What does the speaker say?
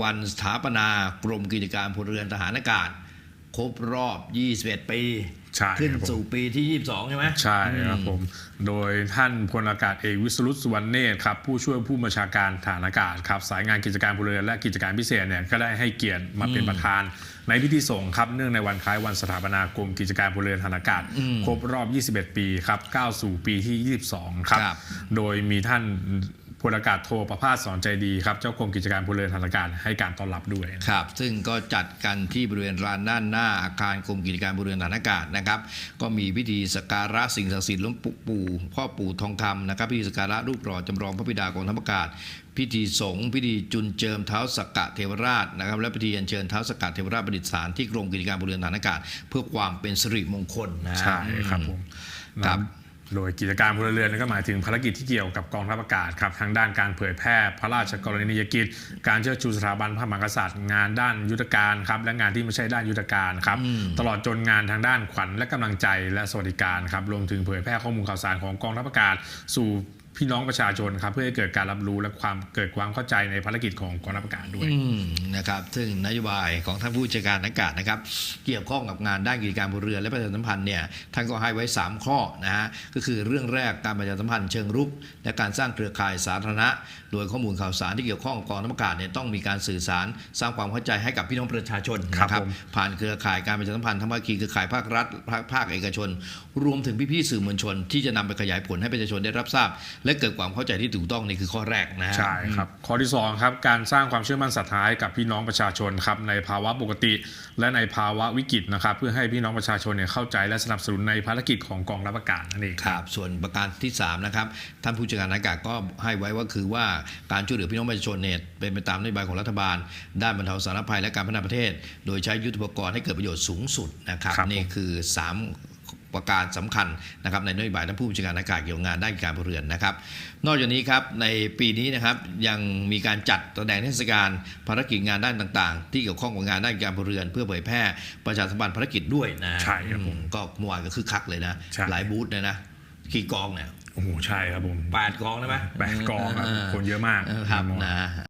วันสถาปนากรมกิจการพลเรือนทหารอากาศ ครบรอบ 21 ปีใช่ขึ้นครับผมสู่ปีที่ 22 ใช่ไหมใช่ครับอืผม โดยท่านพลอากาศเอกวิศรุตสุวรรณเนตรครับผู้ช่วยผู้บัญชาการฐานอากาศครับสายงานกิจการพลเรือนและกิจการพิเศษเนี่ยก็ได้ให้เกียรติมาเป็นประธาน ในพิธีส่งครับเนื่องในวันคล้ายวันสถาปนากรมกิจการพลเรือนฐานอากาศ ครบรอบ 21 ปีครับก้าวสู่ปีที่ 22 ครับครับโดยมีท่านพ ลอากาศโทประภาสสอนใจดีครับเจ้ากรมกิจการพลเรือนฐานอากาศให้การต้อนรับด้วยครับ ซึ่งก็จัดกันที่บริเวณลานด้านหน้าอาคารกรมกิจการพลเรือนฐานอากาศนะครับ ก็มีพิธีสักการะสิ่งศักดิ์สิทธิ์หลวงปู่ปู่พ่อปู่ทองคำนะครับพิธีสักการะรูปหล่อจำลองพระบิดากองทัพอากาศพิธีสงฆ์พิธีจุนเจิมเท้าสักกะเทวราชนะครับ และพิธีอัญเชิญเท้าสักกะเทวราชประดิษฐานที่กรมกิจการพลเรือนฐานอากาศ เพื่อความเป็นสิริมงคลนะฮะใช่ครับผมครับ โดยกิจการพลเรือนก็หมายถึงภารกิจที่เกี่ยวกับกองทัพอากาศครับทางด้านการเผยแพร่พระราชกรณียกิจ การเชิดชูสถาบันพระมหากษัตริย์ งานด้านยุทธการครับและงานที่ไม่ใช่ด้านยุทธการครับตลอดจนงานทางด้านขวัญและกำลังใจและสวัสดิการครับรวมถึงเผยแพร่ข้อมูลข่าวสารของกองทัพอากาศสู่ พี่น้องประชาชนครับ เพื่อให้เกิดการรับรู้และความเกิดความเข้าใจในภารกิจของกองทัพอากาศด้วยอืมนะครับ ซึ่งนโยบายของท่านผู้จัดการอากาศนะครับ เกี่ยวข้องกับงานด้านกิจการพลเรือนและประชาสัมพันธ์เนี่ยท่านก็ให้ไว้ 3 ข้อนะฮะก็คือเรื่องแรกการประชาสัมพันธ์เชิงรุก และการสร้างเครือข่ายสาธารณะ โดยข้อมูลข่าวสารที่เกี่ยวข้องกับกองทัพอากาศเนี่ยต้องมีการสื่อสารสร้างความเข้าใจให้กับพี่น้องประชาชนครับนะผมผ่านเครือข่ายการประชาสัมพันธ์ทั้งภาคีเครือข่ายภาครัฐภาคภาคเอกชน รวมถึงพี่ๆสื่อมวลชน ที่จะนำไปขยายผลให้ประชาชนได้รับทราบและเกิดความเข้าใจที่ถูกต้องนี่คือข้อแรกนะฮะใช่ครับข้อที่2ครับการสร้างความเชื่อมั่นศรัทธาให้กับพี่น้องประชาชนครับในภาวะปกติ และในภาวะวิกฤตนะครับเพื่อให้พี่น้องประชาชนเนี่ยเข้าใจและสนับสนุนในภารกิจของกองทัพอากาศนั่นเองครับส่วนประการที่3นะครับท่านผู้จัดการอากาศก็ให้ไว้ว่าคือว่าการช่วยเหลือพี่น้องประชาชนเนี่ยเป็นไปตามนโยบายของรัฐบาล ด้านบรรเทาสาธารณภัยและการพัฒนาประเทศ โดยใช้ยุทธปกรณ์ให้เกิดประโยชน์สูงสุดนะครับครับผมนี่คือ 3 ประการสำคัญนะครับในนโยบายท่านผู้จัดการอากาศเกี่ยวกับงานด้านการพลเรือนนะครับ นอกจากนี้ครับในปีนี้นะครับยังมีการจัดแสดงเทศกาลภารกิจงานด้านต่าง ๆ ที่เกี่ยวข้องกับงานด้านการพลเรือน เพื่อเผยแพร่ประชาสัมพันธ์ภารกิจด้วยนะใช่ครับผมอืก็เมื่อวานก็คึกคักเลยนะใช่หลายบูธเลยนะกี่กองเนี่ยโอ้โหใช่ครับผมแปดกองได้ไหมแปดกองครับคนเยอะมากครับนะ